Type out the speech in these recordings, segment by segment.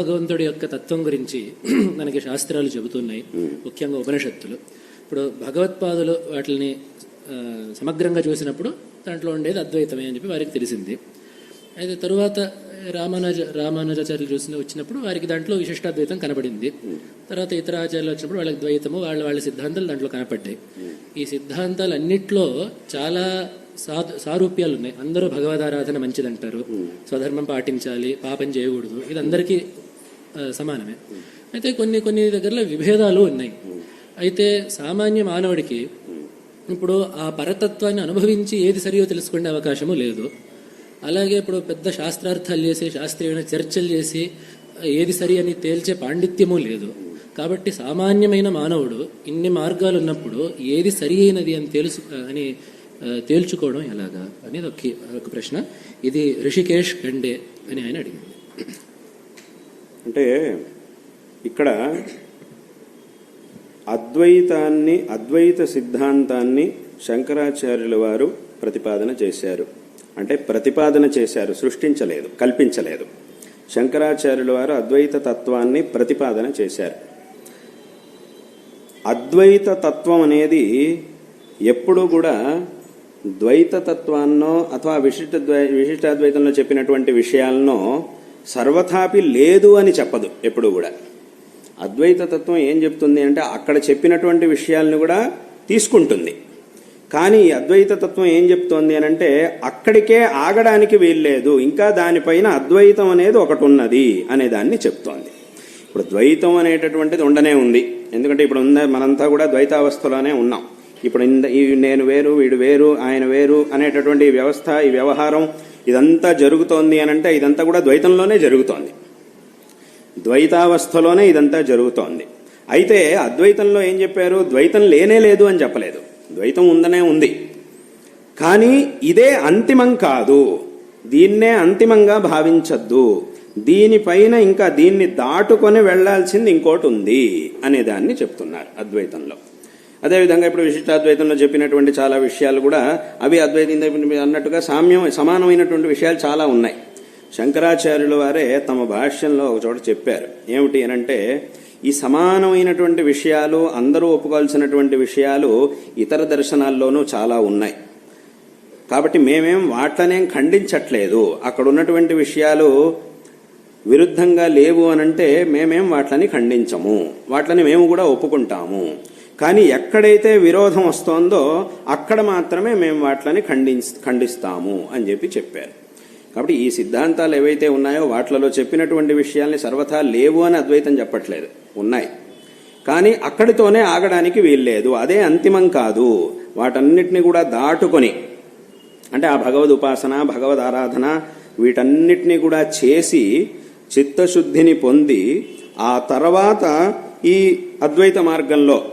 భగవంతుడి యొక్క తత్వం గురించి మనకి శాస్త్రాలు చెబుతున్నాయి ముఖ్యంగా ఉపనిషత్తులు. ఇప్పుడు భగవత్పాదులు వాటిని సమగ్రంగా చూసినప్పుడు దాంట్లో ఉండేది అద్వైతమే అని చెప్పి వారికి తెలిసింది. అయితే తరువాత రామానుజ రామానుజాచార్యులు చూసిన వచ్చినప్పుడు వారికి దాంట్లో విశిష్టాద్వైతం కనపడింది. తర్వాత ఇతర ఆచార్యులు వచ్చినప్పుడు వాళ్ళకి ద్వైతము వాళ్ళ వాళ్ళ సిద్ధాంతాలు దాంట్లో కనపడ్డాయి. ఈ సిద్ధాంతాలు అన్నిట్లో చాలా సారూప్యాలు ఉన్నాయి అందరూ భగవదారాధన మంచిదంటారు. స్వధర్మం పాటించాలి పాపం చేయకూడదు. ఇది అందరికీ సమానమే. అయితే కొన్ని కొన్ని దగ్గరలో విభేదాలు ఉన్నాయి. అయితే సామాన్య మానవుడికి ఇప్పుడు ఆ పరతత్వాన్ని అనుభవించి ఏది సరియో తెలుసుకునే అవకాశము లేదు. అలాగే ఇప్పుడు పెద్ద శాస్త్రార్థాలు చేసి శాస్త్రీయమైన చర్చలు చేసి ఏది సరి అని తేల్చే పాండిత్యము లేదు. కాబట్టి సామాన్యమైన మానవుడు ఇన్ని మార్గాలు ఉన్నప్పుడు ఏది సరి అయినది అని తెలుసు అని తేల్చుకోవడం ఎలాగా? అనేది ఒక ఒక ప్రశ్న. ఇది రిషికేష్ ఖండే అని ఆయన అడిగింది. అంటే ఇక్కడ అద్వైతాన్ని అద్వైత సిద్ధాంతాన్ని శంకరాచార్యుల వారు ప్రతిపాదన చేశారు. అంటే ప్రతిపాదన చేశారు సృష్టించలేదు కల్పించలేదు. శంకరాచార్యుల వారు అద్వైత తత్వాన్ని ప్రతిపాదన చేశారు. అద్వైత తత్వం అనేది ఎప్పుడూ కూడా ద్వైత తత్వాన్నో అథవా విశిష్ట ద్వై- విశిష్టాద్వైతంలో చెప్పినటువంటి విషయాలనో సర్వథాపి లేదు అని చెప్పదు ఎప్పుడు కూడా. అద్వైత తత్వం ఏం చెప్తుంది అంటే అక్కడ చెప్పినటువంటి విషయాలను కూడా తీసుకుంటుంది. కానీ అద్వైత తత్వం ఏం చెప్తోంది అని అంటే అక్కడికే ఆగడానికి వీల్లేదు ఇంకా దానిపైన అద్వైతం అనేది ఒకటి ఉన్నది అనే దాన్ని చెప్తోంది. ఇప్పుడు ద్వైతం అనేటటువంటిది ఉండనే ఉంది. ఎందుకంటే ఇప్పుడు ఉన్న మనంతా కూడా ద్వైతావస్థలోనే ఉన్నాం. ఇప్పుడు ఇంద ఈ నేను వేరు వీడు వేరు ఆయన వేరు అనేటటువంటి వ్యవస్థ ఈ వ్యవహారం ఇదంతా జరుగుతోంది అని అంటే ఇదంతా కూడా ద్వైతంలోనే జరుగుతోంది. ద్వైతావస్థలోనే ఇదంతా జరుగుతోంది. అయితే అద్వైతంలో ఏం చెప్పారు? ద్వైతం లేనే లేదు అని చెప్పలేదు. ద్వైతం ఉందనే ఉంది. కానీ ఇదే అంతిమం కాదు. దీన్నే అంతిమంగా భావించద్దు. దీనిపైన ఇంకా దీన్ని దాటుకొని వెళ్ళాల్సింది ఇంకోటి ఉంది అనే దాన్ని చెప్తున్నారు అద్వైతంలో. అదేవిధంగా ఇప్పుడు విశిష్టాద్వైతంలో చెప్పినటువంటి చాలా విషయాలు కూడా అవి అద్వైతం అన్నట్టుగా సామ్యం సమానమైనటువంటి విషయాలు చాలా ఉన్నాయి. శంకరాచార్యుల వారే తమ భాష్యంలో ఒక చోట చెప్పారు. ఏమిటి అనంటే ఈ సమానమైనటువంటి విషయాలు అందరూ ఒప్పుకోవాల్సినటువంటి విషయాలు ఇతర దర్శనాల్లోనూ చాలా ఉన్నాయి. కాబట్టి మేమేం వాట్లనేం ఖండించట్లేదు. అక్కడ ఉన్నటువంటి విషయాలు విరుద్ధంగా లేవు అనంటే మేమేం వాట్లని ఖండించము. వాట్లని మేము కూడా ఒప్పుకుంటాము. కానీ ఎక్కడైతే విరోధం వస్తోందో అక్కడ మాత్రమే మేము వాట్లని ఖండి ఖండిస్తాము అని చెప్పి చెప్పారు. కాబట్టి ఈ సిద్ధాంతాలు ఏవైతే ఉన్నాయో వాటిలలో చెప్పినటువంటి విషయాల్ని సర్వథా లేవు అని అద్వైతం చెప్పట్లేదు. ఉన్నాయి. కానీ అక్కడితోనే ఆగడానికి వీల్లేదు. అదే అంతిమం కాదు. వాటన్నిటిని కూడా దాటుకొని అంటే ఆ భగవద్ ఉపాసన భగవద్ ఆరాధన వీటన్నిటినీ కూడా చేసి చిత్తశుద్ధిని పొంది ఆ తర్వాత ఈ అద్వైత మార్గంలో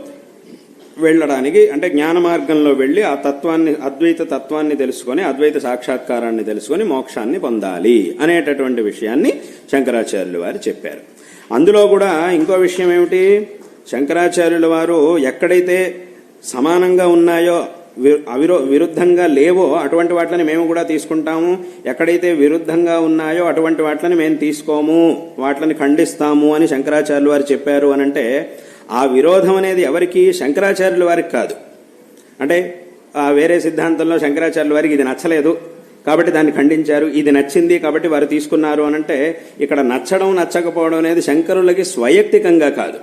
వెళ్ళడానికి అంటే జ్ఞాన మార్గంలో వెళ్ళి ఆ తత్వాన్ని అద్వైత తత్వాన్ని తెలుసుకొని అద్వైత సాక్షాత్కారాన్ని తెలుసుకొని మోక్షాన్ని పొందాలి అనేటటువంటి విషయాన్ని శంకరాచార్యులు వారు చెప్పారు. అందులో కూడా ఇంకో విషయం ఏమిటి? శంకరాచార్యుల వారు ఎక్కడైతే సమానంగా ఉన్నాయో వి- అవిరో విరుద్ధంగా లేవో అటువంటి వాటిని మేము కూడా తీసుకుంటాము. ఎక్కడైతే విరుద్ధంగా ఉన్నాయో అటువంటి వాటిని మేము తీసుకోము వాటిని ఖండిస్తాము అని శంకరాచార్యులు వారు చెప్పారు అనంటే ఆ విరోధం అనేది ఎవరికి శంకరాచార్యుల వారికి కాదు. అంటే ఆ వేరే సిద్ధాంతంలో శంకరాచార్యుల వారికి ఇది నచ్చలేదు. కాబట్టి దాన్ని ఖండించారు. ఇది నచ్చింది కాబట్టి వారు తీసుకున్నారు అనంటే ఇక్కడ నచ్చడం నచ్చకపోవడం అనేది శంకరులకి స్వైయక్తికంగా కాదు.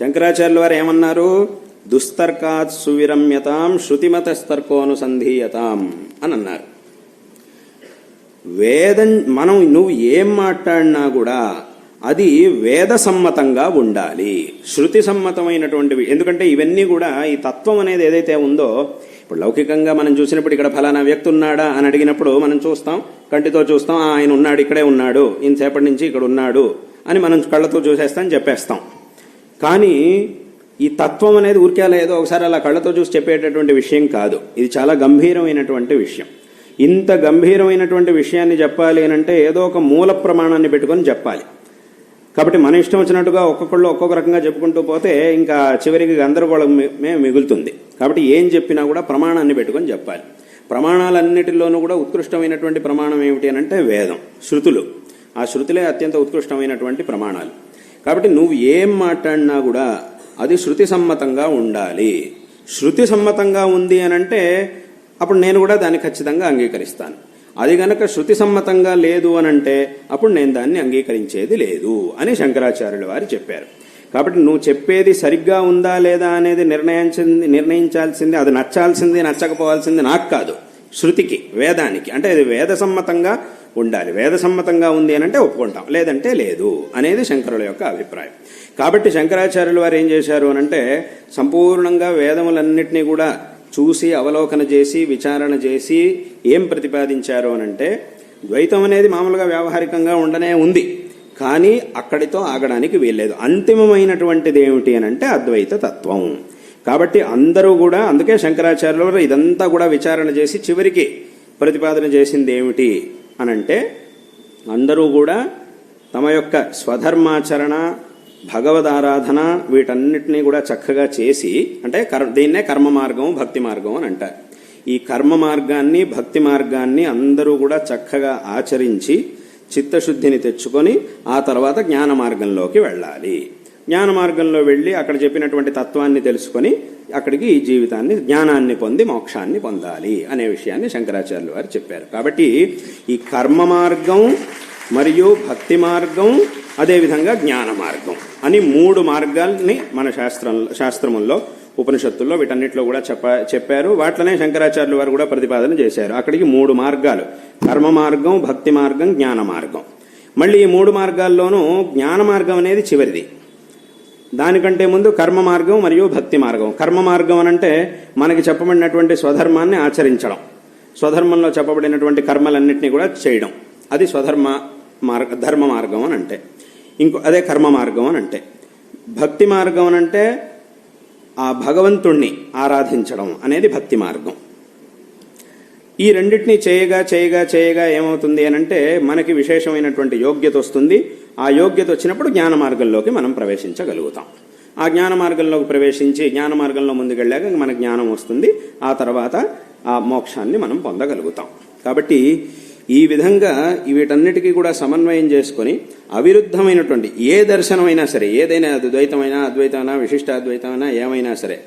శంకరాచార్యుల వారు ఏమన్నారు? దుస్తర్కాత్ సువిరమ్యతాం శృతిమతస్తర్కోనుసంధీయతాం అని అన్నారు. వేదం మనం నువ్వు ఏం మాట్లాడినా కూడా అది వేద సమ్మతంగా ఉండాలి. శృతి సమ్మతమైనటువంటివి ఎందుకంటే ఇవన్నీ కూడా ఈ తత్వం అనేది ఏదైతే ఉందో ఇప్పుడు లౌకికంగా మనం చూసినప్పుడు ఇక్కడ ఫలానా వ్యక్తి ఉన్నాడా అని అడిగినప్పుడు మనం చూస్తాం కంటితో చూస్తాం ఆయన ఉన్నాడు ఇక్కడే ఉన్నాడు ఇంతసేపటి నుంచి ఇక్కడ ఉన్నాడు అని మనం కళ్ళతో చూసేస్తాం చెప్పేస్తాం. కానీ ఈ తత్వం అనేది ఊరికే అలా ఏదో ఒకసారి అలా కళ్ళతో చూసి చెప్పేటటువంటి విషయం కాదు. ఇది చాలా గంభీరమైనటువంటి విషయం. ఇంత గంభీరమైనటువంటి విషయాన్ని చెప్పాలి అని అంటే ఏదో ఒక మూల ప్రమాణాన్ని పెట్టుకొని చెప్పాలి. కాబట్టి మన ఇష్టం వచ్చినట్టుగా ఒక్కొక్కళ్ళు ఒక్కొక్క రకంగా చెప్పుకుంటూ పోతే ఇంకా చివరికి గందరగోళం మే మిగులుతుంది. కాబట్టి ఏం చెప్పినా కూడా ప్రమాణాన్ని పెట్టుకొని చెప్పాలి. ప్రమాణాలన్నిటిలోనూ కూడా ఉత్కృష్టమైనటువంటి ప్రమాణం ఏమిటి అని అంటే వేదం శృతులు. ఆ శృతులే అత్యంత ఉత్కృష్టమైనటువంటి ప్రమాణాలు. కాబట్టి నువ్వు ఏం మాట్లాడినా కూడా అది శృతి సమ్మతంగా ఉండాలి. శృతి సమ్మతంగా ఉంది అని అంటే అప్పుడు నేను కూడా దాన్ని ఖచ్చితంగా అంగీకరిస్తాను. అది గనక శృతి సమ్మతంగా లేదు అని అంటే అప్పుడు నేను దాన్ని అంగీకరించేది లేదు అని శంకరాచార్యుల వారు చెప్పారు. కాబట్టి నువ్వు చెప్పేది సరిగ్గా ఉందా లేదా అనేది నిర్ణయించింది నిర్ణయించాల్సింది అది నచ్చాల్సింది నచ్చకపోవాల్సింది నాకు కాదు. శృతికి వేదానికి. అంటే అది వేద సమ్మతంగా ఉండాలి. వేద సమ్మతంగా ఉంది అని అంటే ఒప్పుకుంటాం. లేదంటే లేదు అనేది శంకరుల యొక్క అభిప్రాయం. కాబట్టి శంకరాచార్యుల వారు ఏం చేశారు అని అంటే సంపూర్ణంగా వేదములన్నింటినీ కూడా చూసి అవలోకన చేసి విచారణ చేసి ఏం ప్రతిపాదించారు అనంటే ద్వైతం అనేది మామూలుగా వ్యావహారికంగా ఉండనే ఉంది కానీ అక్కడితో ఆగడానికి వీల్లేదు. అంతిమమైనటువంటిది ఏమిటి అని అంటే అద్వైత తత్వం. కాబట్టి అందరూ కూడా అందుకే శంకరాచార్యులు ఇదంతా కూడా విచారణ చేసి చివరికి ప్రతిపాదన చేసింది ఏమిటి అనంటే అందరూ కూడా తమ యొక్క స్వధర్మాచరణ భగవదారాధన వీటన్నిటినీ కూడా చక్కగా చేసి అంటే కర్ దీన్నే కర్మ మార్గం భక్తి మార్గం అని అంటారు. ఈ కర్మ మార్గాన్ని భక్తి మార్గాన్ని అందరూ కూడా చక్కగా ఆచరించి చిత్తశుద్ధిని తెచ్చుకొని ఆ తర్వాత జ్ఞాన మార్గంలోకి వెళ్ళాలి. జ్ఞాన మార్గంలో వెళ్ళి అక్కడ చెప్పినటువంటి తత్వాన్ని తెలుసుకొని అక్కడికి ఈ జీవితాన్ని జ్ఞానాన్ని పొంది మోక్షాన్ని పొందాలి అనే విషయాన్ని శంకరాచార్యులు వారు చెప్పారు. కాబట్టి ఈ కర్మ మార్గం మరియు భక్తి మార్గం అదేవిధంగా జ్ఞాన మార్గం అని మూడు మార్గాల్ని మన శాస్త్రం శాస్త్రముల్లో ఉపనిషత్తుల్లో వీటన్నిటిలో కూడా చెప్ప చెప్పారు. వాటిలోనే శంకరాచార్యులు వారు కూడా ప్రతిపాదన చేశారు. అక్కడికి మూడు మార్గాలు. కర్మ మార్గం భక్తి మార్గం జ్ఞాన మార్గం. మళ్ళీ ఈ మూడు మార్గాల్లోనూ జ్ఞాన మార్గం అనేది చివరిది. దానికంటే ముందు కర్మ మార్గం మరియు భక్తి మార్గం. కర్మ మార్గం అనంటే మనకి చెప్పబడినటువంటి స్వధర్మాన్ని ఆచరించడం. స్వధర్మంలో చెప్పబడినటువంటి కర్మలన్నింటినీ కూడా చేయడం. అది స్వధర్మ మార్గ ధర్మ మార్గం అని అంటే. ఇంకో అదే కర్మ మార్గం అని అంటే. భక్తి మార్గం అని అంటే ఆ భగవంతుణ్ణి ఆరాధించడం అనేది భక్తి మార్గం. ఈ రెండింటిని చేయగా చేయగా చేయగా ఏమవుతుంది అని అంటే మనకి విశేషమైనటువంటి యోగ్యత వస్తుంది. ఆ యోగ్యత వచ్చినప్పుడు జ్ఞాన మార్గంలోకి మనం ప్రవేశించగలుగుతాం. ఆ జ్ఞాన మార్గంలోకి ప్రవేశించి జ్ఞాన మార్గంలో ముందుకెళ్ళాక మన జ్ఞానం వస్తుంది. ఆ తర్వాత ఆ మోక్షాన్ని మనం పొందగలుగుతాం. కాబట్టి ఈ విధంగా వీటన్నిటికీ కూడా సమన్వయం చేసుకొని అవిరుద్ధమైనటువంటి ఏ దర్శనమైనా సరే ఏదైనా అద్వైతమైనా ద్వైతమైనా అద్వైతమైనా విశిష్టాద్వైతమైనా ఏమైనా సరే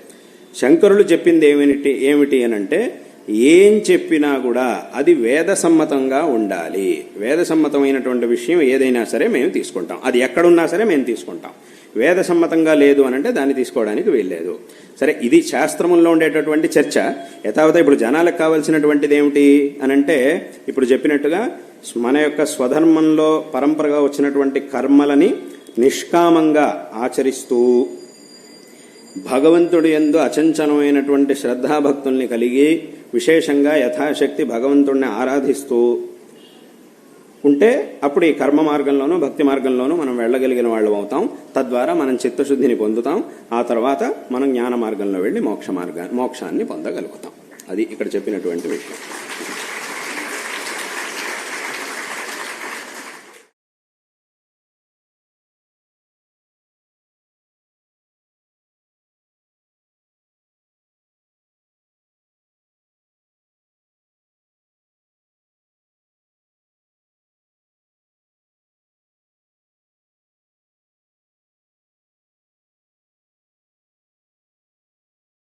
శంకరులు చెప్పింది ఏమిటి ఏమిటి అనంటే ఏం చెప్పినా కూడా అది వేద సమ్మతంగా ఉండాలి. వేద సమ్మతమైనటువంటి విషయం ఏదైనా సరే మేము తీసుకుంటాం. అది ఎక్కడున్నా సరే మేము తీసుకుంటాం. వేద సమ్మతంగా లేదు అనంటే దాన్ని తీసుకోవడానికి వీల్లేదు. సరే ఇది శాస్త్రముల్లో ఉండేటటువంటి చర్చ. యథావత ఇప్పుడు జనాలకు కావాల్సినటువంటిది ఏమిటి అని అంటే ఇప్పుడు చెప్పినట్టుగా మన యొక్క స్వధర్మంలో పరంపరగా వచ్చినటువంటి కర్మలని నిష్కామంగా ఆచరిస్తూ భగవంతుడి ఎందు అచంచనమైనటువంటి శ్రద్ధాభక్తుల్ని కలిగి విశేషంగా యథాశక్తి భగవంతుడిని ఆరాధిస్తూ ఉంటే అప్పుడు ఈ కర్మ మార్గంలోనూ భక్తి మార్గంలోనూ మనం వెళ్ళగలిగిన వాళ్ళు అవుతాం. తద్వారా మనం చిత్తశుద్ధిని పొందుతాం. ఆ తర్వాత మనం జ్ఞాన మార్గంలో వెళ్ళి మోక్ష మార్గా మోక్షాన్ని పొందగలుగుతాం. అది ఇక్కడ చెప్పినటువంటి విషయం.